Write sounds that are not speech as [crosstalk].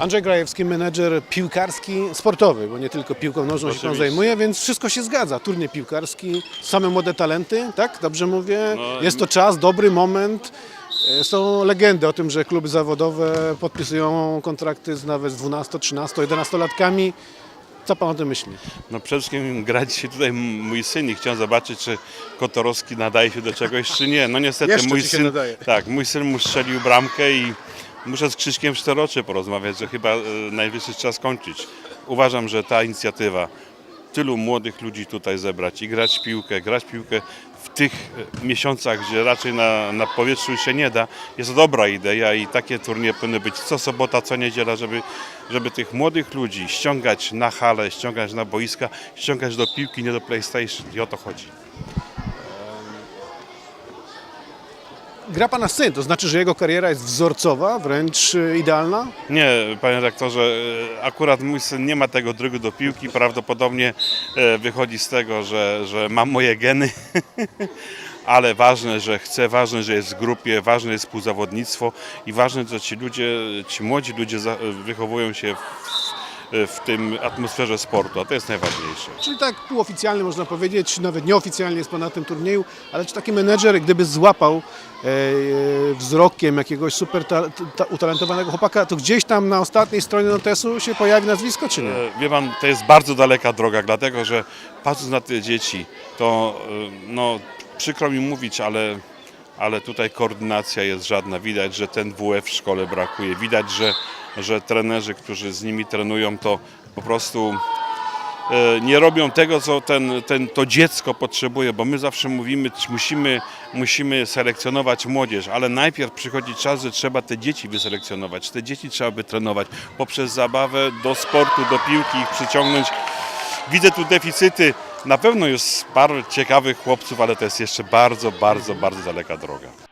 Andrzej Grajewski, menedżer piłkarski, sportowy, bo nie tylko piłką nożną się pan Oczywiście. zajmuje, więc wszystko się zgadza. Turniej piłkarski, same młode talenty, tak? Dobrze mówię? No, Jest to czas, dobry moment. E, Są legendy o tym, że kluby zawodowe podpisują kontrakty z nawet z 12, 13, 11-latkami. Co pan o tym myśli? No przede wszystkim gra dzisiaj tutaj mój syn i chciałem zobaczyć, czy Kotorowski nadaje się do czegoś, czy nie. No niestety Jeszcze mój się syn, nadaje. tak, mój syn mu strzelił bramkę i muszę z Krzyśkiem Czteroczy porozmawiać, że chyba e, najwyższy czas kończyć. Uważam, że ta inicjatywa tylu młodych ludzi tutaj zebrać i grać piłkę, grać piłkę w tych e, miesiącach, gdzie raczej na, na powietrzu się nie da, jest dobra idea i takie turnieje powinny być co sobota, co niedziela, żeby, żeby tych młodych ludzi ściągać na hale, ściągać na boiska, ściągać do piłki, nie do PlayStation i o to chodzi. Gra pana syn, to znaczy, że jego kariera jest wzorcowa, wręcz e, idealna? Nie, panie redaktorze, e, akurat mój syn nie ma tego drygu do piłki, prawdopodobnie e, wychodzi z tego, że, że mam moje geny, [laughs] ale ważne, że chce, ważne, że jest w grupie, ważne jest współzawodnictwo i ważne, że ci ludzie, ci młodzi ludzie wychowują się w, w tym atmosferze sportu, a to jest najważniejsze. Czyli tak półoficjalnie można powiedzieć, nawet nieoficjalnie jest pan na tym turnieju, ale czy taki menedżer, gdyby złapał wzrokiem jakiegoś super ta, ta, utalentowanego chłopaka, to gdzieś tam na ostatniej stronie notesu się pojawi nazwisko, czy nie? E, Wie pan, to jest bardzo daleka droga, dlatego że patrząc na te dzieci, to e, no, przykro mi mówić, ale, ale tutaj koordynacja jest żadna. Widać, że ten WF w szkole brakuje. Widać, że, że trenerzy, którzy z nimi trenują, to po prostu e, nie robią tego, co ten, ten, to dziecko potrzebuje, bo my zawsze mówimy, musimy, musimy selekcjonować młodzież, ale najpierw przychodzi czas, że trzeba te dzieci wyselekcjonować. Te dzieci trzeba by trenować poprzez zabawę do sportu, do piłki, ich przyciągnąć. Widzę tu deficyty. Na pewno jest parę ciekawych chłopców, ale to jest jeszcze bardzo, bardzo, bardzo daleka droga.